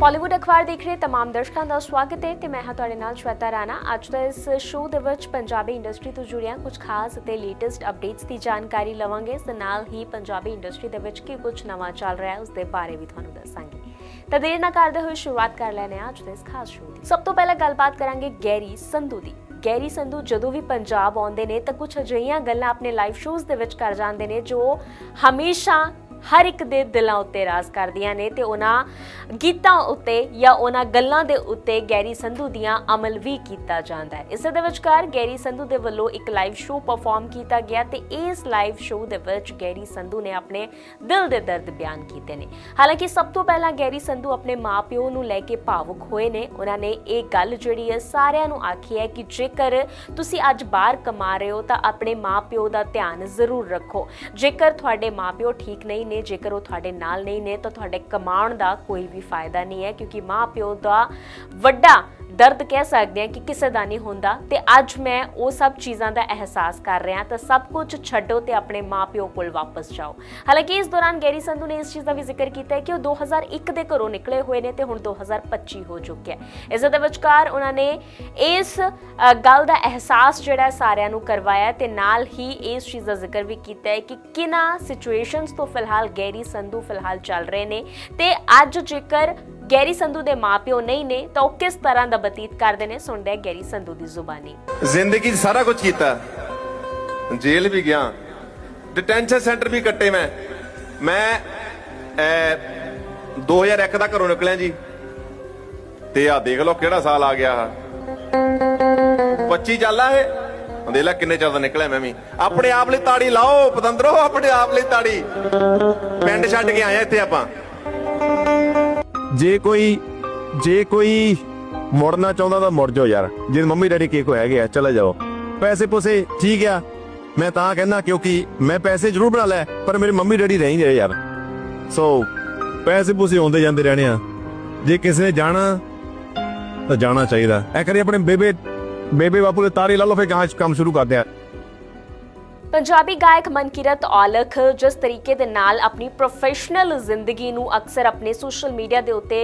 ਬਾਲੀਵੁੱਡ ਅਖਬਾਰ ਦੇਖ ਰਹੇ तमाम ਦਰਸ਼ਕਾਂ ਦਾ ਸਵਾਗਤ ਹੈ ਤੇ ਮੈਂ ਹਾਂ ਤੁਹਾਡੇ ਨਾਲ ਸ਼ਵੇਤਾ ਰਾਣਾ ਅੱਜ ਦਾ ਇਸ ਸ਼ੋਅ ਦੇ ਵਿੱਚ ਪੰਜਾਬੀ ਇੰਡਸਟਰੀ ਤੋਂ ਜੁੜੀਆਂ ਕੁਝ ਖਾਸ ਅਤੇ ਲੇਟੈਸਟ ਅਪਡੇਟਸ ਦੀ ਜਾਣਕਾਰੀ ਲਵਾਂਗੇ ਇਸ ਦੇ ਨਾਲ ਹੀ ਪੰਜਾਬੀ ਇੰਡਸਟਰੀ ਦੇ ਵਿੱਚ ਕੀ ਕੁਝ ਨਵਾਂ ਚੱਲ ਰਿਹਾ ਹੈ ਉਸ ਦੇ ਬਾਰੇ ਵੀ ਤੁਹਾਨੂੰ ਦੱਸਾਂਗੇ ਤਾਂ ਦੇਰ ਨਾ ਕਰਦੇ ਹੋਏ ਸ਼ੁਰੂਆਤ ਕਰ ਲੈਣੇ ਆ ਅੱਜ ਦੇ ਇਸ ਖਾਸ ਸ਼ੋਅ ਦੀ ਸਭ ਤੋਂ ਪਹਿਲਾਂ ਗੱਲਬਾਤ ਕਰਾਂਗੇ ਗੈਰੀ ਸੰਧੂ ਦੀ ਗੈਰੀ ਸੰਧੂ ਜਦੋਂ ਵੀ ਪੰਜਾਬ ਆਉਂਦੇ ਨੇ ਤਾਂ ਕੁਝ ਅਜਿਹੀਆਂ ਗੱਲਾਂ ਆਪਣੇ ਲਾਈਵ ਸ਼ੋਜ਼ ਦੇ ਵਿੱਚ ਕਰ ਜਾਂਦੇ ਨੇ ਜੋ ਹਮੇਸ਼ਾ ਹਰ ਇੱਕ ਦੇ ਦਿਲਾਂ ਉੱਤੇ ਰਾਜ ਕਰਦੀਆਂ ਨੇ ਤੇ ਉਹਨਾਂ ਗੀਤਾਂ ਉੱਤੇ ਜਾਂ ਉਹਨਾਂ ਗੱਲਾਂ ਦੇ ਉੱਤੇ ਗੈਰੀ ਸੰਧੂ ਦੀਆਂ ਅਮਲ ਵੀ ਕੀਤਾ ਜਾਂਦਾ ਹੈ। ਇਸ ਦੇ ਵਿਚਕਾਰ ਗੈਰੀ ਸੰਧੂ ਦੇ ਵੱਲੋਂ ਇੱਕ ਲਾਈਵ ਸ਼ੋਅ ਪਰਫਾਰਮ ਕੀਤਾ ਗਿਆ ਤੇ ਇਸ ਲਾਈਵ ਸ਼ੋਅ ਦੇ ਵਿੱਚ ਗੈਰੀ ਸੰਧੂ ਨੇ ਆਪਣੇ ਦਿਲ ਦੇ ਦਰਦ ਬਿਆਨ ਕੀਤੇ ਨੇ। ਹਾਲਾਂਕਿ ਸਭ ਤੋਂ ਪਹਿਲਾਂ ਗੈਰੀ ਸੰਧੂ ਆਪਣੇ ਮਾਪਿਓ ਨੂੰ ਲੈ ਕੇ ਭਾਵੁਕ ਹੋਏ ਨੇ। ਉਹਨਾਂ ਨੇ ਇਹ ਗੱਲ ਜਿਹੜੀ ਹੈ ਸਾਰਿਆਂ ਨੂੰ ਆਖੀ ਹੈ ਕਿ ਜੇਕਰ ਤੁਸੀਂ ਅੱਜ ਬਾਹਰ ਕਮਾ ਰਹੇ ਹੋ ਤਾਂ ਆਪਣੇ ਮਾਪਿਓ ਦਾ ਧਿਆਨ ਜ਼ਰੂਰ ਰੱਖੋ। ਜੇਕਰ ਤੁਹਾਡੇ ਮਾਪਿਓ ਠੀਕ ਨਹੀਂ ਨੇ, ਜੇਕਰ ਉਹ ਤੁਹਾਡੇ ਨਾਲ ਨਹੀਂ ਨੇ, ਤਾਂ ਤੁਹਾਡੇ ਕਮਾਉਣ ਦਾ ਕੋਈ ਵੀ ਫਾਇਦਾ ਨਹੀਂ ਹੈ, ਕਿਉਂਕਿ ਮਾਂ ਪਿਓ ਦਾ ਵੱਡਾ ਦਰਦ ਕਹਿ ਸਕਦੇ ਹਾਂ ਕਿ ਕਿਸੇ ਦਾ ਨਹੀਂ ਹੁੰਦਾ ਤੇ ਅੱਜ ਮੈਂ ਉਹ ਸਭ ਚੀਜ਼ਾਂ ਦਾ ਅਹਿਸਾਸ ਕਰ ਰਿਹਾ ਤਾਂ ਸਭ ਕੁਝ ਛੱਡੋ ਤੇ ਆਪਣੇ ਮਾਪਿਓ ਕੋਲ ਵਾਪਸ ਜਾਓ। ਹਾਲਾਂਕਿ ਇਸ ਦੌਰਾਨ ਗੈਰੀ ਸੰਧੂ ਨੇ ਇਸ ਚੀਜ਼ ਦਾ ਵੀ ਜ਼ਿਕਰ ਕੀਤਾ ਹੈ ਕਿ ਉਹ 2001 ਦੇ ਘਰੋਂ ਨਿਕਲੇ ਹੋਏ ਨੇ ਤੇ ਹੁਣ 2025 ਹੋ ਚੁੱਕਿਆ ਹੈ। ਇਸ ਦੇ ਵਿਚਕਾਰ ਉਹਨਾਂ ਨੇ ਇਸ ਗੱਲ ਦਾ ਅਹਿਸਾਸ ਜਿਹੜਾ ਸਾਰਿਆਂ ਨੂੰ ਕਰਵਾਇਆ ਹੈ ਤੇ ਨਾਲ ਹੀ ਇਸ ਚੀਜ਼ ਦਾ ਜ਼ਿਕਰ ਵੀ ਕੀਤਾ ਹੈ ਕਿ ਕਿਨਾਂ ਸਿਚੁਏਸ਼ਨਸ ਤੋਂ ਫਿਲਹਾਲ ਗੈਰੀ ਸੰਧੂ ਫਿਲਹਾਲ ਚੱਲ ਰਹੇ ਨੇ ਤੇ ਅੱਜ ਜੇਕਰ ਗੈਰੀ ਸੰਧੂ ਦੇ ਮਾਪਿਓ ਨਹੀਂ ਨੇ, ਤਾਂ ਉਹ ਕਿਸ ਤਰ੍ਹਾਂ ਦਾ ਬਤੀਤ ਕਰਦੇ ਨੇ? ਸੁਣਦੇ ਆ ਗੈਰੀ ਸੰਧੂ ਦੀ ਜ਼ੁਬਾਨੀ। ਜ਼ਿੰਦਗੀ 'ਚ ਸਾਰਾ ਕੁਝ ਕੀਤਾ। ਜੇਲ੍ਹ ਵੀ ਗਿਆ। ਡਿਟੈਂਸ਼ਨ ਸੈਂਟਰ ਵੀ ਕੱਟੇ ਮੈਂ। ਮੈਂ 2001 ਦਾ ਘਰੋਂ ਨਿਕਲਿਆ ਜੀ। ਤੇ ਆ ਦੇਖ ਲਓ ਕਿਹੜਾ ਸਾਲ ਆ ਗਿਆ ਆ 25 ਚੱਲ ਇਹ। ਦੇਖ ਲੈ ਕਿੰਨੇ ਚਿਰ ਦਾ ਨਿਕਲਿਆ ਮੈਂ ਵੀ। ਆਪਣੇ ਆਪ ਲਈ ਤਾੜੀ ਲਾਓ, ਪਤੰਦਰੋ, ਆਪਣੇ ਆਪ ਲਈ ਤਾੜੀ। ਪਿੰਡ ਛੱਡ ਕੇ ਆਇਆ ਇੱਥੇ ਆਪਾਂ। ਜੇ ਕੋਈ ਜੇ ਕੋਈ ਮੁੜਨਾ ਚਾਹੁੰਦਾ ਤਾਂ ਮੁੜ ਜਾਓ ਯਾਰ। ਜੇ ਮੰਮੀ ਡੈਡੀ ਕੇ ਕੋ ਹੈਗੇ ਆ, ਚਲੇ ਜਾਓ। ਪੈਸੇ ਪੁਸੇ ਠੀਕ ਆ। ਮੈਂ ਤਾਂ ਕਹਿੰਦਾ ਕਿਉਂਕਿ ਮੈਂ ਪੈਸੇ ਜ਼ਰੂਰ ਬਣਾ ਲੈ, ਪਰ ਮੇਰੇ ਮੰਮੀ ਡੈਡੀ ਰਹਿ ਨਹੀਂ ਰਹੇ ਯਾਰ। ਸੋ ਪੈਸੇ ਪੁਸੇ ਆਉਂਦੇ ਜਾਂਦੇ ਰਹਿਣੇ ਆ। ਜੇ ਕਿਸੇ ਨੇ ਜਾਣਾ, ਤਾਂ ਜਾਣਾ ਚਾਹੀਦਾ। ਐ ਕਰੀ ਆਪਣੇ ਬੇਬੇ ਬੇਬੇ ਬਾਪੂ ਦੇ ਤਾਰੇ ਲਾ ਲਓ, ਫਿਰ ਕੰਮ ਸ਼ੁਰੂ ਕਰਦੇ ਆ। ਪੰਜਾਬੀ ਗਾਇਕ ਮਨਕੀਰਤ ਔਲਖ ਜਿਸ ਤਰੀਕੇ ਦੇ ਨਾਲ ਆਪਣੀ ਪ੍ਰੋਫੈਸ਼ਨਲ ਜ਼ਿੰਦਗੀ ਨੂੰ ਅਕਸਰ ਆਪਣੇ ਸੋਸ਼ਲ ਮੀਡੀਆ ਦੇ ਉੱਤੇ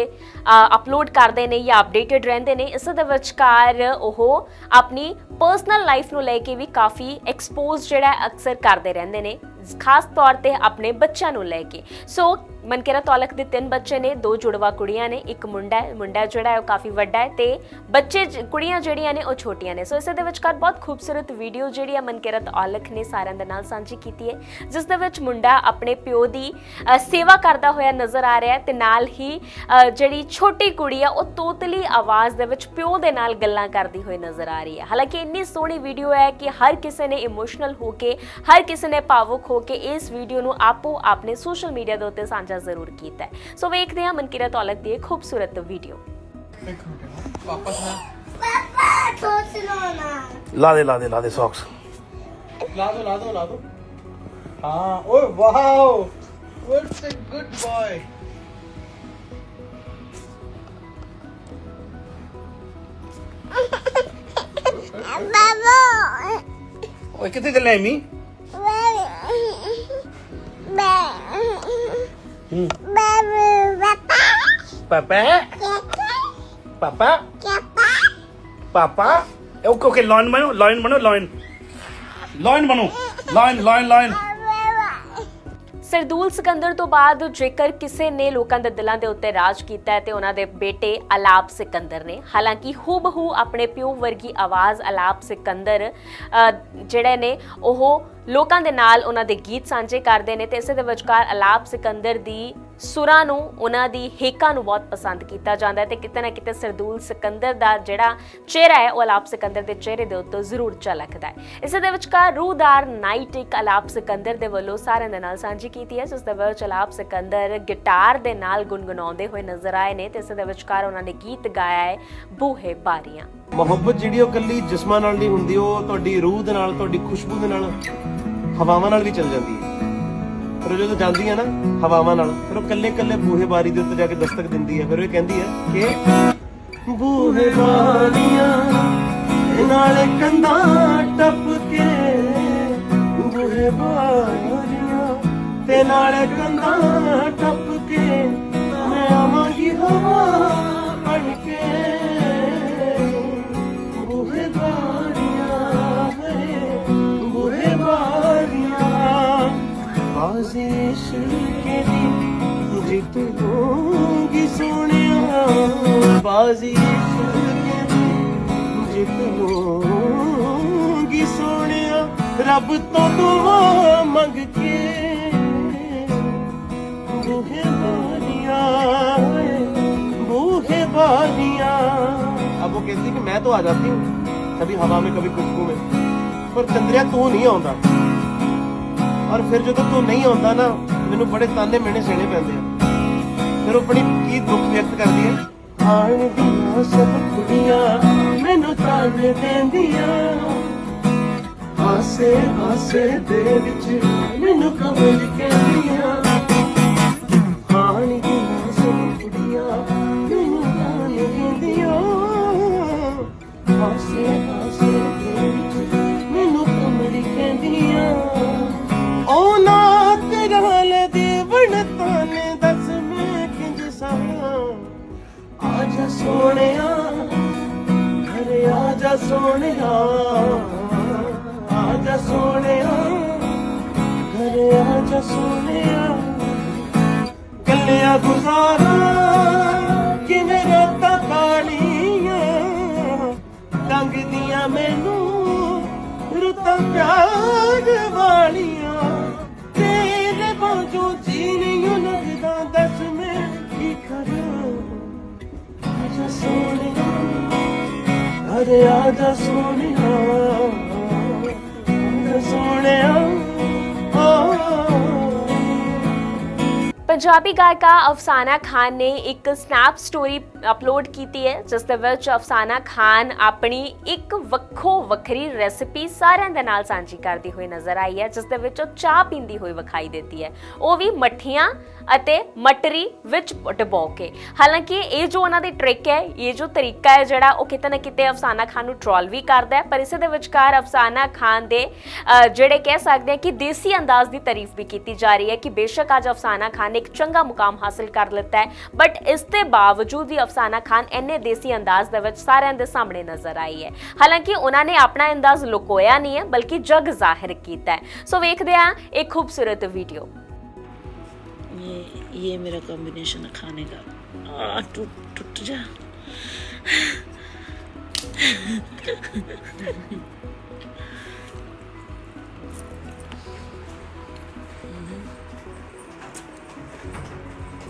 ਅਪਲੋਡ ਕਰਦੇ ਨੇ ਜਾਂ ਅਪਡੇਟਡ ਰਹਿੰਦੇ ਨੇ, ਇਸ ਦੇ ਵਿਚਕਾਰ ਉਹ ਆਪਣੀ ਪਰਸਨਲ ਲਾਈਫ ਨੂੰ ਲੈ ਕੇ ਵੀ ਕਾਫੀ ਐਕਸਪੋਜ਼ ਜਿਹੜਾ ਅਕਸਰ ਕਰਦੇ ਰਹਿੰਦੇ ਨੇ। ਖਾਸ ਤੌਰ ਤੇ ਆਪਣੇ ਬੱਚਿਆਂ ਨੂੰ ਲੈ ਕੇ। ਸੋ ਮਨਕੀਰਤ ਔਲਖ ਦੇ ਤਿੰਨ ਬੱਚੇ ਨੇ, ਦੋ ਜੁੜਵਾ ਕੁੜੀਆਂ ਨੇ, ਇੱਕ ਮੁੰਡਾ ਹੈ। ਮੁੰਡਾ ਜਿਹੜਾ ਹੈ ਉਹ ਕਾਫੀ ਵੱਡਾ ਹੈ ਤੇ ਬੱਚੇ ਜ- ਕੁੜੀਆਂ ਜਿਹੜੀਆਂ ਨੇ ਉਹ ਛੋਟੀਆਂ ਨੇ। ਸੋ ਇਸੇ ਦੇ ਵਿਚਕਾਰ ਬਹੁਤ ਖੂਬਸੂਰਤ ਵੀਡੀਓ ਜਿਹੜੀ ਹੈ ਮਨਕੀਰਤ ਔਲਖ ਨੇ ਸਾਰਿਆਂ ਦੇ ਨਾਲ ਸਾਂਝੀ ਕੀਤੀ ਹੈ। ਜਿਸ ਦੇ ਵਿੱਚ ਮੁੰਡਾ ਆਪਣੇ ਪਿਓ ਦੀ ਸੇਵਾ ਕਰਦਾ ਹੋਇਆ ਨਜ਼ਰ ਆ ਰਿਹਾ ਹੈ ਤੇ ਨਾਲ ਹੀ ਜਿਹੜੀ ਛੋਟੀ ਕੁੜੀ ਆ, ਉਹ ਤੋਤਲੀ ਆਵਾਜ਼ ਦੇ ਵਿੱਚ ਪਿਓ ਦੇ ਨਾਲ ਗੱਲਾਂ ਕਰਦੀ ਹੋਈ ਨਜ਼ਰ ਆ ਰਹੀ ਹੈ। ਹਾਲਾਂਕਿ ਇੰਨੀ ਸੋਹਣੀ ਵੀਡੀਓ ਹੈ ਕਿ ਹਰ ਕਿਸੇ ਨੇ ਇਮੋਸ਼ਨਲ ਹੋ ਕੇ, ਹਰ ਕਿਸੇ ਨੇ ਭਾਵੁਕ ਹੋ ਹੋ ਕੇ ਇਸ ਵੀਡੀਓ ਨੂੰ ਆਪੋ ਆਪਣੇ ਸੋਸ਼ਲ ਮੀਡੀਆ ਦੇ ਉੱਤੇ ਸਾਂਝਾ ਜ਼ਰੂਰ ਕੀਤਾ ਹੈ ਸੋ ਵੇਖਦੇ ਹਾਂ ਮਨਕੀਰਤ ਔਲਖ ਦੀ ਇਹ ਖੂਬਸੂਰਤ ਵੀਡੀਓ ਵਾਪਸ ਨਾ ਪਾਪਾ ਸੋਚ ਲੋ ਨਾ ਲਾ ਦੇ ਲਾ ਦੇ ਲਾ ਦੇ ਸੌਕਸ ਲਾ ਦੋ ਲਾ ਦੋ ਲਾ ਦੋ ਹਾਂ ਓਏ wow what's a good boy ਬਾਬਾ ਓਏ ਕਿੱਥੇ ਚੱਲੇ ਮੀ Ừ. Bà, bà, bà, bà. Bà, bà. Papa. Eu coloquei loin, mano. Loin, mano, loin. Loin, mano. Loin, loin, loin. Sardool Sikandar ਤੋਂ ਬਾਅਦ ਜੇਕਰ ਕਿਸੇ ਨੇ ਲੋਕਾਂ ਦੇ ਦਿਲਾਂ ਦੇ ਉੱਤੇ ਰਾਜ ਕੀਤਾ ਹੈ ਤੇ ਉਹਨਾਂ ਦੇ ਬੇਟੇ ਅਲਾਪ ਸਿਕੰਦਰ ਨੇ। ਹਾਲਾਂਕਿ ਹੂਬਹੂ ਆਪਣੇ ਪਿਓ ਵਰਗੀ ਆਵਾਜ਼ ਅਲਾਪ ਸਿਕੰਦਰ ਜਿਹੜੇ ਨੇ, ਉਹ ਲੋਕਾਂ ਦੇ ਨਾਲ ਉਹਨਾਂ ਦੇ ਗੀਤ ਸਾਂਝੇ ਕਰਦੇ ਨੇ ਤੇ ਇਸੇ ਦੇ ਵਿਚਕਾਰ ਅਲਾਪ ਸਿਕੰਦਰ ਦੀ ਸੁਰਾਂ ਨੂੰ, ਉਹਨਾਂ ਦੀ ਹੇਕਾਂ ਨੂੰ ਬਹੁਤ ਪਸੰਦ ਕੀਤਾ ਜਾਂਦਾ ਹੈ ਤੇ ਕਿਤੇ ਨਾ ਕਿਤੇ ਸਰਦੂਲ ਸਿਕੰਦਰ ਦਾ ਜਿਹੜਾ ਚਿਹਰਾ ਹੈ, ਉਹ ਅਲਾਪ ਸਿਕੰਦਰ ਦੇ ਚਿਹਰੇ ਦੇ ਉੱਤੇ ਜ਼ਰੂਰ ਝਲਕਦਾ ਹੈ। ਇਸੇ ਦੇ ਵਿਚਕਾਰ ਰੂਹਦਾਰ ਨਾਈਟ ਇੱਕ ਅਲਾਪ ਸਿਕੰਦਰ ਦੇ ਵੱਲੋਂ ਸਾਰਿਆਂ ਦੇ ਨਾਲ ਸਾਂਝੀ ਕੀਤੀ ਹੈ, ਜਿਸ ਦੇ ਵਿੱਚ ਅਲਾਪ ਸਿਕੰਦਰ ਗਿਟਾਰ ਦੇ ਨਾਲ ਗੁੰਗਣਾਉਂਦੇ ਹੋਏ ਨਜ਼ਰ ਆਏ ਨੇ ਤੇ ਇਸੇ ਦੇ ਵਿਚਕਾਰ ਉਹਨਾਂ ਨੇ ਗੀਤ ਗਾਇਆ ਹੈ, ਬੂਹੇ ਬਾਰੀਆਂ। ਮੁਹੱਬਤ ਜਿਹੜੀ ਉਹ ਕੱਲੀ ਜਿਸਮਾਂ ਨਾਲ ਨਹੀਂ ਹੁੰਦੀ, ਉਹ ਤੁਹਾਡੀ ਰੂਹ ਦੇ ਨਾਲ, ਤੁਹਾਡੀ ਖੁਸ਼ਬੂ ਦੇ ਨਾਲ, ਹਵਾਵਾਂ ਨਾਲ ਵੀ ਚੱਲ ਜਾਂਦੀ ਹੈ। ਫਿਰ ਉਹ ਜਦੋਂ ਜਾਂਦੀ ਹੈ ਨਾ ਹਵਾਵਾਂ ਨਾਲ, ਫਿਰ ਉਹ ਕੱਲੇ ਕੱਲੇ ਬੂਹੇ ਬਾਰੀ ਦੇ ਉੱਤੇ ਜਾ ਕੇ ਦਸਤਕ ਦਿੰਦੀ ਹੈ ਫਿਰ ਉਹ ਇਹ ਕਹਿੰਦੀ ਹੈ ਕਿ ਬੂਹੇ ਬਾਰੀਆਂ ਤੇ ਨਾਲੇ ਕੰਧਾਂ ਟੱਪ ਕੇ ਬੂਹੇ ਬਾਰੀਆਂ ਤੇ ਨਾਲੇ ਕੰਧਾਂ ਟੱਪ ਕੇ ਮੈਂ ਆਵਾਂਗੀ ਹਵਾ ਸਾਜ਼ਿਸ਼ ਕਿਹਦੀ ਜਿੱਤ ਹੋਊਗੀ ਸੋਹਣਿਆ ਬਾਜ਼ਿਸ਼ ਕਿਹਦੀ ਜਿੱਤ ਹੋਊਗੀ ਸੋਹਣਿਆ ਰੱਬ ਤੋਂ ਦੁਆ ਮੰਗ ਕੇ ਬੂਹੇ ਬਾਰੀਆਂ ਬੂਹੇ ਬਾਰੀਆਂ अब वो कहती है कि मैं तो आ जाती हूँ। कभी हवा में कभी खुशबू में। पर चंद्रिया तू तो नहीं आंदा ਔਰ ਫਿਰ ਜਦੋਂ ਤੂੰ ਨਹੀਂ ਆਉਂਦਾ ਨਾ, ਮੈਨੂੰ ਬੜੇ ਤਾਨੇ ਮਿਹਣੇ ਸਹਿਣੇ ਪੈਂਦੇ ਆ। ਫਿਰ ਉਹ ਬੜੀ ਕੀ ਦੁੱਖ ਵਿਅਕਤ ਕਰਦੀ ਹੈ? ਆਣ ਦੀਆਂ ਸਭ ਕੁੜੀਆਂ ਮੈਨੂੰ ਤਾਨੇ ਦਿੰਦੀਆਂ। ਹਾਸੇ ਹਾਸੇ ਦੇ ਵਿੱਚ ਮੈਨੂੰ ਕਮਲ ਕਹਿੰਦੀਆਂ। ਆਜਾ ਸੋਹਣਿਆ ਆਜਾ ਸੋਹਣਿਆ, ਘਰੇ ਆਜਾ ਸੋਹਣਿਆ। ਕੱਲਿਆ ਗੁਜ਼ਾਰਾ ਕਿਵੇਂ ਰਾਤਾਂ ਕਾਲੀਆਂ ਲੰਘਦੀਆਂ ਮੈਨੂੰ ਰੁੱਤਾਂ ਪਿਆਰ ਵਾਲੀਆਂ। ਤੇਰੇ ਬਾਝੋਂ ਜੀ ਨਹੀਂ ਲੱਗਦਾ ਦੱਸ ਮੈਂ ਕੀ ਕਰਾਂ? ਆਜਾ ਸੋਹਣਿਆ ਅਰੇ ਆਜਾ ਸੋਹਣਿਆ ਆਜਾ ਸੋਹਣਿਆ ਆ ਪੰਜਾਬੀ ਗਾਇਕਾ ਅਫਸਾਨਾ ਖਾਨ ਨੇ ਇੱਕ ਸਨੈਪ ਸਟੋਰੀ ਅਪਲੋਡ ਕੀਤੀ ਹੈ, ਜਿਸ ਦੇ ਵਿੱਚ ਅਫਸਾਨਾ ਖਾਨ ਆਪਣੀ ਇੱਕ ਵੱਖੋ ਵੱਖਰੀ ਰੈਸਿਪੀ ਸਾਰਿਆਂ ਦੇ ਨਾਲ ਸਾਂਝੀ ਕਰਦੀ ਹੋਈ ਨਜ਼ਰ ਆਈ ਹੈ, ਜਿਸ ਦੇ ਵਿੱਚ ਉਹ ਚਾਹ ਪੀਂਦੀ ਹੋਈ ਵਿਖਾਈ ਦਿੱਤੀ ਹੈ। ਉਹ ਵੀ ਮੱਠੀਆਂ ਅਤੇ ਮਟਰੀ ਵਿੱਚ ਡਬੋ ਕੇ। ਹਾਲਾਂਕਿ ਇਹ ਜੋ ਉਹਨਾਂ ਦੀ ਟ੍ਰਿਕ ਹੈ, ਇਹ ਜੋ ਤਰੀਕਾ ਹੈ ਜਿਹੜਾ ਉਹ ਕਿਤੇ ਨਾ ਕਿਤੇ ਅਫਸਾਨਾ ਖਾਨ ਨੂੰ ਟ੍ਰੋਲ ਵੀ ਕਰਦਾ ਹੈ, ਪਰ ਇਸੇ ਦੇ ਵਿਚਕਾਰ ਅਫਸਾਨਾ ਖਾਨ ਦੇ ਜਿਹੜੇ ਕਹਿ ਸਕਦੇ ਆ ਕਿ ਦੇਸੀ ਅੰਦਾਜ਼ ਦੀ ਤਾਰੀਫ ਵੀ ਕੀਤੀ ਜਾ ਰਹੀ ਹੈ ਕਿ ਬੇਸ਼ੱਕ ਅੱਜ ਅਫਸਾਨਾ ਖਾਨ ਨੇ ਇੱਕ ਚੰਗਾ ਮੁਕਾਮ ਹਾਸਲ ਕਰ ਲਿੱਤਾ ਹੈ ਬਟ ਇਸ ਦੇ ਬਾਵਜੂਦ ਵੀ ਅਫਸਾਨਾ ਖਾਨ ਇੰਨੇ ਦੇਸੀ ਅੰਦਾਜ਼ ਦੇ ਵਿੱਚ ਸਾਰਿਆਂ ਦੇ ਸਾਹਮਣੇ ਨਜ਼ਰ ਆਈ ਹੈ ਹਾਲਾਂਕਿ ਉਹਨਾਂ ਨੇ ਆਪਣਾ ਅੰਦਾਜ਼ ਲੁਕੋਇਆ ਨਹੀਂ ਹੈ ਬਲਕਿ ਜਗ ਜ਼ਾਹਿਰ ਕੀਤਾ ਹੈ ਸੋ ਵੇਖਦੇ ਹਾਂ ਇੱਕ ਖੂਬਸੂਰਤ ਵੀਡੀਓ ये ये मेरा कॉम्बिनेशन है खाने का आ, टूट टूट जा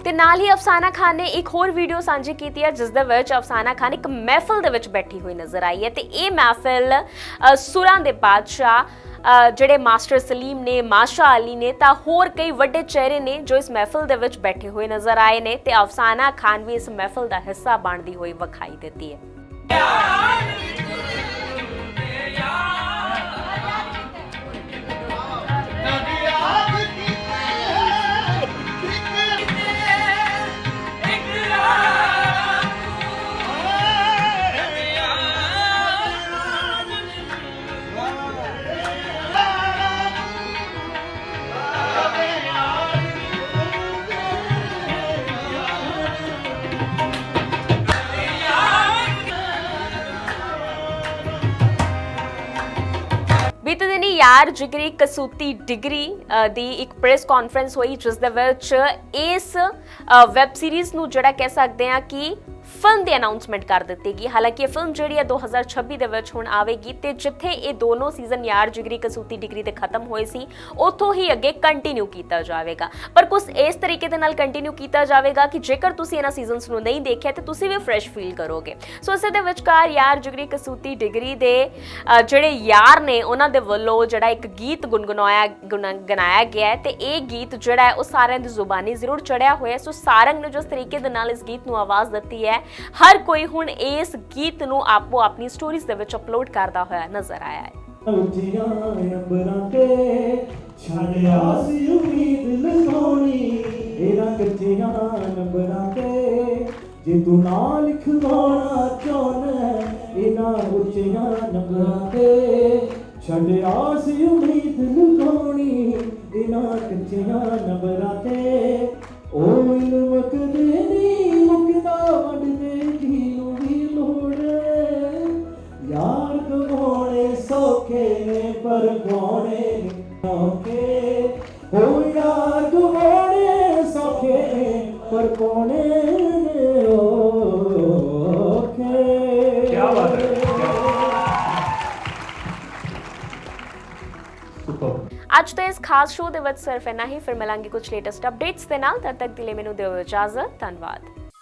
ਤੇ ਨਾਲ ਹੀ ਅਫਸਾਨਾ ਖਾਨ ਨੇ ਇੱਕ ਹੋਰ ਵੀਡੀਓ ਸਾਂਝੀ ਕੀਤੀ ਹੈ ਜਿਸ ਦੇ ਵਿੱਚ ਅਫਸਾਨਾ ਖਾਨ ਇੱਕ ਮਹਿਫਲ ਦੇ ਵਿੱਚ ਬੈਠੀ ਹੋਈ ਨਜ਼ਰ ਆਈ ਹੈ ਤੇ ਇਹ ਮਹਿਫਲ ਸੁਰਾਂ ਦੇ ਬਾਦਸ਼ਾਹ ਜਿਹੜੇ ਮਾਸਟਰ ਸਲੀਮ ਨੇ, ਮਾਸ਼ਾ ਅਲੀ ਨੇ ਤਾਂ ਹੋਰ ਕਈ ਵੱਡੇ ਚਿਹਰੇ ਨੇ ਜੋ ਇਸ ਮਹਿਫਲ ਦੇ ਵਿੱਚ ਬੈਠੇ ਹੋਏ ਨਜ਼ਰ ਆਏ ਨੇ ਤੇ ਅਫਸਾਨਾ ਖਾਨ ਵੀ ਇਸ ਮਹਿਫਲ ਦਾ ਹਿੱਸਾ ਬਣਦੀ ਹੋਈ ਵਿਖਾਈ ਦਿੱਤੀ ਹੈ। ਬੀਤੇ ਜਿਗਰੀ ਕਸੂਤੀ ਡਿਗਰੀ ਦੀ ਇੱਕ ਪ੍ਰੈਸ ਕਾਨਫਰੰਸ ਹੋਈ, ਜਿਸ ਦੇ ਵਿੱਚ ਇਸ ਵੈਬ ਸੀਰੀਜ਼ ਨੂੰ ਜਿਹੜਾ ਕਹਿ ਸਕਦੇ ਆ ਕਿ ਫਿਲਮ ਦੀ ਅਨਾਉਂਸਮੈਂਟ ਕਰ ਦਿੱਤੀ ਗਈ। ਹਾਲਾਂਕਿ ਇਹ ਫਿਲਮ ਜਿਹੜੀ ਹੈ 2026 ਦੇ ਵਿੱਚ ਹੁਣ ਆਵੇਗੀ ਤੇ ਜਿੱਥੇ ਇਹ ਦੋਨੋਂ ਸੀਜ਼ਨ ਯਾਰ ਜਿਗਰੀ ਕਸੂਤੀ ਡਿਗਰੀ ਤੇ ਖਤਮ ਹੋਏ ਸੀ, ਉੱਥੋਂ ਹੀ ਅੱਗੇ ਕੰਟੀਨਿਊ ਕੀਤਾ ਜਾਵੇਗਾ। ਪਰ ਕੁਝ ਇਸ ਤਰੀਕੇ ਦੇ ਨਾਲ ਕੰਟੀਨਿਊ ਕੀਤਾ ਜਾਵੇਗਾ ਕਿ ਜੇਕਰ ਤੁਸੀਂ ਇਹਨਾਂ ਸੀਜ਼ਨਸ ਨੂੰ ਨਹੀਂ ਦੇਖਿਆ, ਤੇ ਤੁਸੀਂ ਵੀ ਫਰੈਸ਼ ਫੀਲ ਕਰੋਗੇ। ਸੋ ਇਸੇ ਦੇ ਵਿਚਕਾਰ ਯਾਰ ਜਿਗਰੀ ਕਸੂਤੀ ਡਿਗਰੀ ਦੇ ਜਿਹੜੇ ਯਾਰ ਨੇ ਉਹਨਾਂ ਦੇ ਵੱਲੋਂ ਜਿਹੜਾ ਇੱਕ ਗੀਤ ਗੁੰਗੁਣਾਇਆ ਗੁਣਾ- ਗਾਇਆ ਗਿਆ ਹੈ ਤੇ ਇਹ ਗੀਤ ਜਿਹੜਾ ਹੈ ਉਹ ਸਾਰਿਆਂ ਦੀ ਜ਼ੁਬਾਨੀ ਜ਼ਰੂਰ ਚੜਿਆ ਹੋਇਆ ਸੋ ਸਾਰੰਗ ਨੇ ਜਿਸ ਤਰੀਕੇ ਦੇ ਨਾਲ ਇਸ ਗੀਤ ਨੂੰ ਆਵਾਜ਼ ਦਿੱਤੀ ਹੈ ਹਰ ਕੋਈ ਹੁਣ ਇਸ ਗੀਤ ਨੂੰ ਆਪੋ ਆਪਣੀ ਸਟੋਰੀਜ਼ ਦੇ ਵਿੱਚ ਅਪਲੋਡ ਕਰਦਾ ਹੋਇਆ ਨਜ਼ਰ ਆਇਆ ਹੈ। ਉੱਚੀਆਂ ਅੰਬਰਾਂ ਤੇ ਛੜਿਆ ਸੀ ਉਮੀਦ ਲਗਾਉਣੀ ਇਹਨਾਂ ਕੱਚੀਆਂ ਨੰਬਰਾਂ ਤੇ, ਜੇ ਤੂੰ ਨਾ ਲਿਖਵਾਉਣਾ ਚਾਹੁੰਦਾ, ਇਹਨਾਂ ਉੱਚੀਆਂ ਨੰਬਰਾਂ ਤੇ ਛੜਿਆ ਸੀ ਉਮੀਦ ਲਗਾਉਣੀ ਅੱਜ ਦੇ ਇਸ ਖਾਸ ਸ਼ੋਅ ਦੇ ਵਿੱਚ ਸਿਰਫ ਇੰਨਾ ਹੀ। ਫਿਰ ਮਿਲਾਂਗੇ ਕੁਝ ਲੇਟੈਸਟ ਅਪਡੇਟਸ ਦੇ ਨਾਲ। ਤਦ ਤੱਕ ਦੇ ਲਈ ਮੈਨੂੰ ਦਿਓ ਇਜਾਜ਼ਤ। ਧੰਨਵਾਦ।